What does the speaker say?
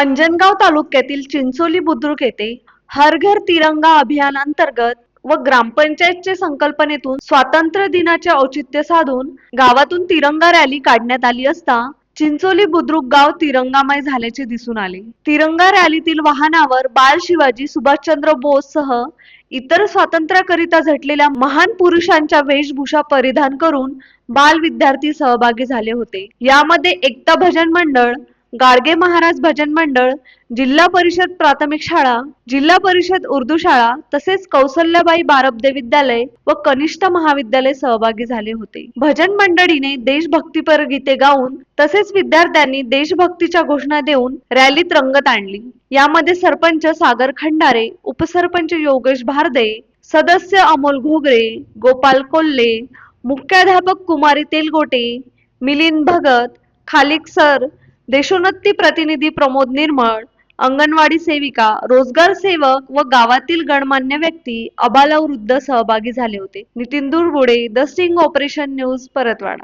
अंजनगाव तालुक्यातील चिंचोली बुद्रुक येथे हर घर तिरंगा अभियान अंतर्गत व ग्रामपंचायतच्या संकल्पनेतून स्वातंत्र्य दिनाचे औचित्य साधून गावातून तिरंगा रॅली काढण्यात आली असता चिंचोली बुद्रुक गाव तिरंगामय झाल्याचे दिसून आले. तिरंगा रॅलीतील वाहनावर बाल शिवाजी सुभाषचंद्र बोस सह इतर स्वातंत्र्याकरिता झटलेल्या महान पुरुषांच्या वेशभूषा परिधान करून बाल विद्यार्थी सहभागी झाले होते. यामध्ये एकता भजन मंडळ गाडगे महाराज भजन मंडळ जिल्हा परिषद प्राथमिक शाळा जिल्हा परिषद उर्दू शाळा तसेच कौसल्याबाई बारबदे विद्यालय व कनिष्ठ महाविद्यालय सहभागी झाले होते. भजन मंडळीने देशभक्तीपर गीते गाऊन तसेच विद्यार्थ्यांनी देशभक्तीच्या घोषणा देऊन रॅलीत रंगत आणली. यामध्ये सरपंच सागर खंडारे उपसरपंच योगेश भारदे सदस्य अमोल घोगरे गोपाल कोल्हे मुख्याध्यापक कुमारी तेलगोटे मिलिंद भगत खालिक सर देशोन्नती प्रतिनिधी प्रमोद निर्मळ अंगणवाडी सेविका रोजगार सेवक व गावातील गणमान्य व्यक्ती अबालवृद्ध सहभागी झाले होते. Nitin Durbude the sting operation news Paratwada.